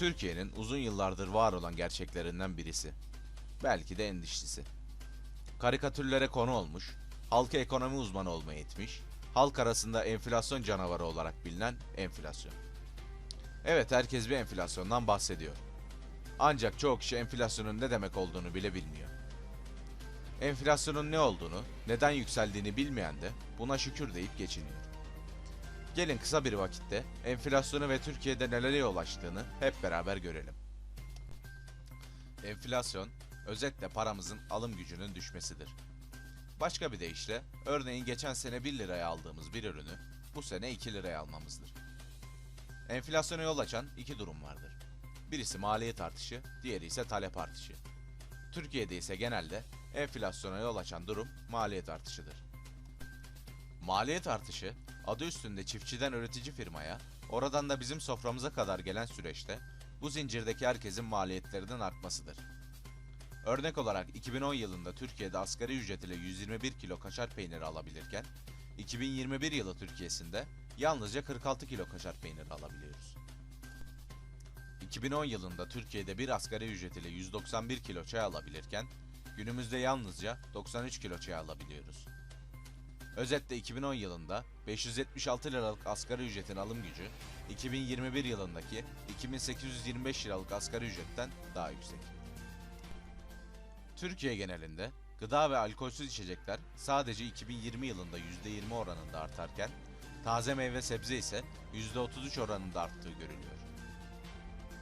Türkiye'nin uzun yıllardır var olan gerçeklerinden birisi. Belki de en dişlisi. Karikatürlere konu olmuş, halka ekonomi uzmanı olmaya etmiş, halk arasında enflasyon canavarı olarak bilinen enflasyon. Evet herkes bir enflasyondan bahsediyor. Ancak çoğu kişi enflasyonun ne demek olduğunu bile bilmiyor. Enflasyonun ne olduğunu, neden yükseldiğini bilmeyen de buna şükür deyip geçiniyor. Gelin kısa bir vakitte enflasyonu ve Türkiye'de nelere yol açtığını hep beraber görelim. Enflasyon, özetle paramızın alım gücünün düşmesidir. Başka bir deyişle, örneğin geçen sene 1 liraya aldığımız bir ürünü bu sene 2 liraya almamızdır. Enflasyona yol açan iki durum vardır. Birisi maliyet artışı, diğeri ise talep artışı. Türkiye'de ise genelde enflasyona yol açan durum maliyet artışıdır. Maliyet artışı, adı üstünde çiftçiden üretici firmaya, oradan da bizim soframıza kadar gelen süreçte bu zincirdeki herkesin maliyetlerinin artmasıdır. Örnek olarak 2010 yılında Türkiye'de asgari ücret ile 121 kilo kaşar peyniri alabilirken, 2021 yılı Türkiye'sinde yalnızca 46 kilo kaşar peyniri alabiliyoruz. 2010 yılında Türkiye'de bir asgari ücret ile 191 kilo çay alabilirken, günümüzde yalnızca 93 kilo çay alabiliyoruz. Özetle 2010 yılında 576 liralık asgari ücretin alım gücü 2021 yılındaki 2825 liralık asgari ücretten daha yüksek. Türkiye genelinde gıda ve alkolsüz içecekler sadece 2020 yılında %20 oranında artarken taze meyve sebze ise %33 oranında arttığı görülüyor.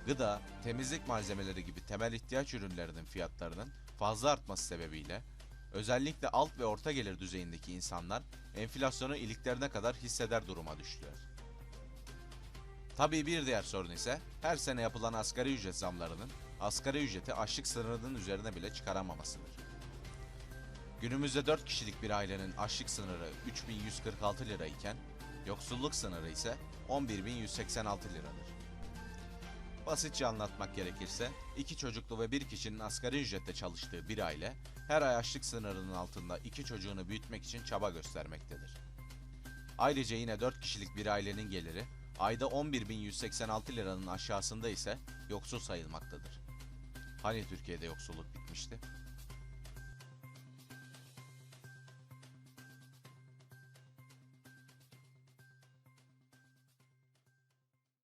Gıda, temizlik malzemeleri gibi temel ihtiyaç ürünlerinin fiyatlarının fazla artması sebebiyle özellikle alt ve orta gelir düzeyindeki insanlar enflasyonu iliklerine kadar hisseder duruma düştüler. Tabii bir diğer sorun ise her sene yapılan asgari ücret zamlarının asgari ücreti açlık sınırının üzerine bile çıkaramamasıdır. Günümüzde 4 kişilik bir ailenin açlık sınırı 3146 lira iken yoksulluk sınırı ise 11186 liradır. Basitçe anlatmak gerekirse, iki çocuklu ve bir kişinin asgari ücretle çalıştığı bir aile, her ay açlık sınırının altında iki çocuğunu büyütmek için çaba göstermektedir. Ayrıca yine 4 kişilik bir ailenin geliri, ayda 11.186 liranın aşağısında ise yoksul sayılmaktadır. Hani Türkiye'de yoksulluk bitmişti?